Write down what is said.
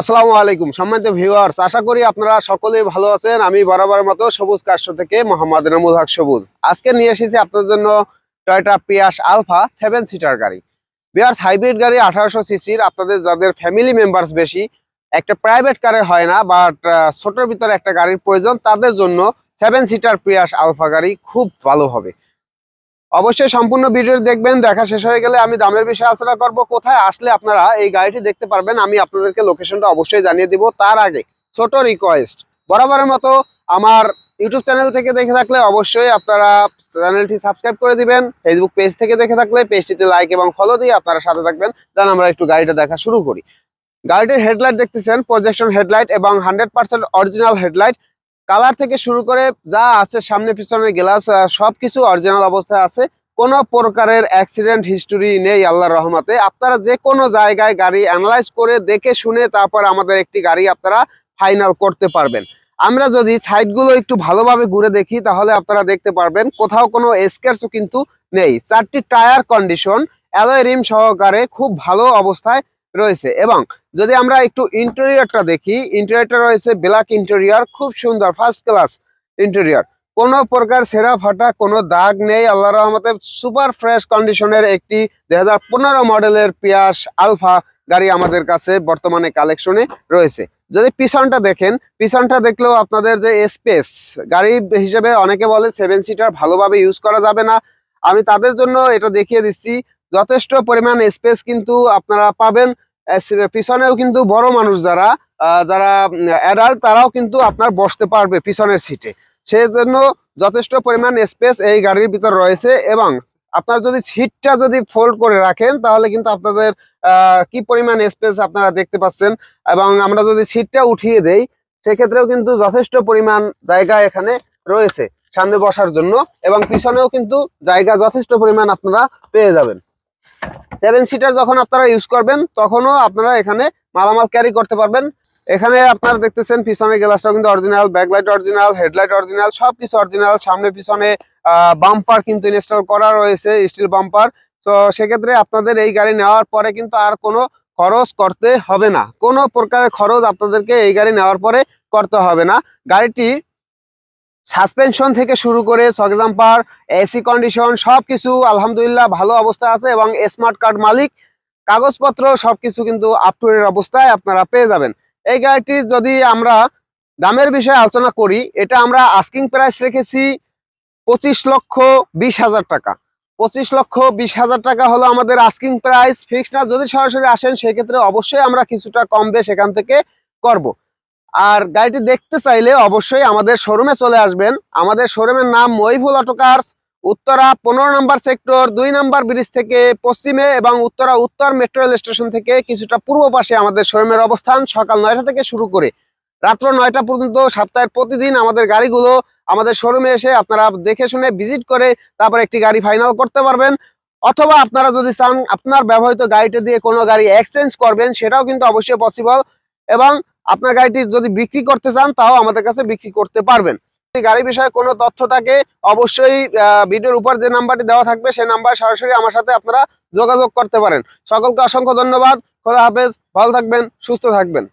আসসালামু আলাইকুম। সম্মানিত ভিউয়ার্স আশা করি আপনারা সকলেই ভালো আছেন। আমি বরাবর মতো সবুজ কাশ্য থেকে মোহাম্মদ নামুল হক সবুজ। আজকে নিয়ে এসেছি আপনাদের জন্য Toyota Prius Alpha seven seater গাড়ি। বিয়ার্স হাইব্রিড গাড়ি আঠারোশো সিসির আপনাদের যাদের ফ্যামিলি মেম্বার্স বেশি, একটা প্রাইভেট কারে হয় না বাট ছোটোর ভিতরে একটা গাড়ির প্রয়োজন, তাদের জন্য সেভেন সিটার পিয়াস আলফা গাড়ি খুব ভালো হবে। অবশ্যই সম্পূর্ণ ভিডিও দেখবেন, দেখা শেষ হয়ে গেলে আমি দামের বিষয়ে আলোচনা করব। কোথায় আসলে আপনারা এই গাড়িটি দেখতে পারবেন, আমি আপনাদেরকে লোকেশনটা অবশ্যই জানিয়ে দিব। তার আগে ছোট রিকোয়েস্ট বরাবরের মতো আমার ইউটিউব চ্যানেল থেকে দেখে থাকলে অবশ্যই আপনারা চ্যানেলটি সাবস্ক্রাইব করে দিবেন ফেসবুক পেজ থেকে দেখে থাকলে পেজটিতে লাইক এবং ফলো দিয়ে আপনারা সাথে থাকবেন দেন আমরা একটু গাড়িটা দেখা শুরু করি। গাড়িটির হেডলাইট দেখতেছেন প্রজেকশন হেডলাইট এবং hundred percent original headlight colour থেকে শুরু করে যা আছে, সামনে, পিছনে গ্লাস সব কিছু অরিজিনাল অবস্থায় আছে। কোনো প্রকারের অ্যাক্সিডেন্ট হিস্টোরি নেই আল্লাহ রহমতে। আপনারা যে কোনো জায়গায় গাড়ি অ্যানালাইজ করে দেখে শুনে তারপর আমাদের একটি গাড়ি আপনারা ফাইনাল করতে পারবেন। আমরা যদি সাইডগুলো একটু ভালোভাবে ঘুরে দেখি, তাহলে আপনারা দেখতে পারবেন কোথাও কোনো স্কেচও কিন্তু নেই। চারটি টায়ার কন্ডিশন অ্যালয় রিম সহকারে খুব ভালো অবস্থায় রয়েছে। এবং যদি আমরা একটু ইন্টেরিয়রটা দেখি ইন্টেরিয়রটা রয়েছে ব্ল্যাক ইন্টেরিয়র খুব সুন্দর ফার্স্ট ক্লাস ইন্টেরিয়র কোনো প্রকার সেরা ফাটা, কোনো দাগ নেই, আল্লাহ রহমতে সুপার ফ্রেশ কন্ডিশনের একটি দুই হাজার পনেরো মডেলের পিয়াস আলফা গাড়ি আমাদের কাছে বর্তমানে কালেকশনে রয়েছে। যদি পিছনটা দেখেন, পিছনটা দেখলেও আপনাদের যে স্পেস গাড়ি হিসেবে অনেকে বলে সেভেন সিটার ভালোভাবে ইউজ করা যাবে না। আমি তাদের জন্য এটা দেখিয়ে দিচ্ছি, যথেষ্ট পরিমাণ স্পেস কিন্তু আপনারা পাবেন। পিছনেও কিন্তু বড় মানুষ যারা যারা অ্যাডাল্ট তারাও কিন্তু আপনার বসতে পারবে পিছনের সিটে সেই জন্য যথেষ্ট পরিমাণ স্পেস এই গাড়ির ভিতর রয়েছে এবং আপনার যদি সিটটা যদি ফোল্ড করে রাখেন, তাহলে কিন্তু আপনাদের কি পরিমাণ স্পেস আপনারা দেখতে পাচ্ছেন। এবং আমরা যদি সিটটা উঠিয়ে দেই, সেক্ষেত্রেও কিন্তু যথেষ্ট পরিমাণ জায়গা এখানে রয়েছে সামনে বসার জন্য এবং পিছনেও কিন্তু জায়গা যথেষ্ট পরিমাণ আপনারা পেয়ে যাবেন। সেভেন সিটার যখন আপনারা ইউজ করবেন, তখনও আপনারা এখানে মালামাল ক্যারি করতে পারবেন। এখানে আপনারা দেখতেছেন, পিছনে গ্লাসটাও কিন্তু original backlight original headlight original সব কিছু অরিজিনাল সামনে, পিছনে বাম্পার কিন্তু ইনস্টল করা রয়েছে স্টিল বাম্পার তো সেক্ষেত্রে আপনাদের এই গাড়ি নেওয়ার পরে কিন্তু আর কোনো খরচ করতে হবে না। কোনো প্রকারের খরচ আপনাদেরকে এই গাড়ি নেওয়ার পরে করতে হবে না। গাড়িটি সাসপেনশন থেকে শুরু করে সক জাম্পার এসি কন্ডিশন সব কিছু আলহামদুলিল্লাহ ভালো অবস্থা আছে এবং স্মার্ট কার্ড মালিক, কাগজপত্র সবকিছু কিন্তু আপ টু অবস্থায় আপনারা পেয়ে যাবেন। এই গাড়িটির যদি আমরা দামের বিষয়ে আলোচনা করি, এটা আমরা আস্কিং প্রাইস রেখেছি পঁচিশ লক্ষ বিশ হাজার টাকা। পঁচিশ লক্ষ বিশ হাজার টাকা হলো আমাদের আস্কিং প্রাইস ফিক্সড না, যদি সরাসরি আসেন, সেক্ষেত্রে অবশ্যই আমরা কিছুটা কম বেশ এখান থেকে করব। আর গাড়িটি দেখতে চাইলে অবশ্যই আমাদের শোরুমে চলে আসবেন। আমাদের শোরুমের নাম মহিফুল অটো কার্স, উত্তরা পনেরো নম্বর সেক্টর, দুই নম্বর ব্রিজ থেকে পশ্চিমে এবং উত্তরা উত্তর মেট্রো রেল স্টেশন থেকে কিছুটা পূর্ব পাশে আমাদের শোরুমের অবস্থান সকাল নয়টা থেকে শুরু করে। রাত্র নয়টা পর্যন্ত সপ্তাহের প্রতিদিন আমাদের গাড়িগুলো আমাদের শোরুমে এসে আপনারা দেখে শুনে ভিজিট করে তারপর একটি গাড়ি ফাইনাল করতে পারবেন। অথবা আপনারা যদি চান আপনার ব্যবহৃত গাড়িটা দিয়ে কোনো গাড়ি এক্সচেঞ্জ করবেন, সেটাও কিন্তু অবশ্যই পসিবল এবং আপনার গাড়িটি যদি বিক্রি করতে চান, তাও আমাদের কাছে বিক্রি করতে পারবেন। গাড়ি বিষয়ে কোনো তথ্য থাকে, অবশ্যই ভিডিওর উপর যে নাম্বারটি দেওয়া থাকবে, সেই নাম্বার সরাসরি আমার সাথে আপনারা যোগাযোগ করতে পারেন। সকলকে অসংখ্য ধন্যবাদ। খোলা হাফেজ। ভালো থাকবেন, সুস্থ থাকবেন।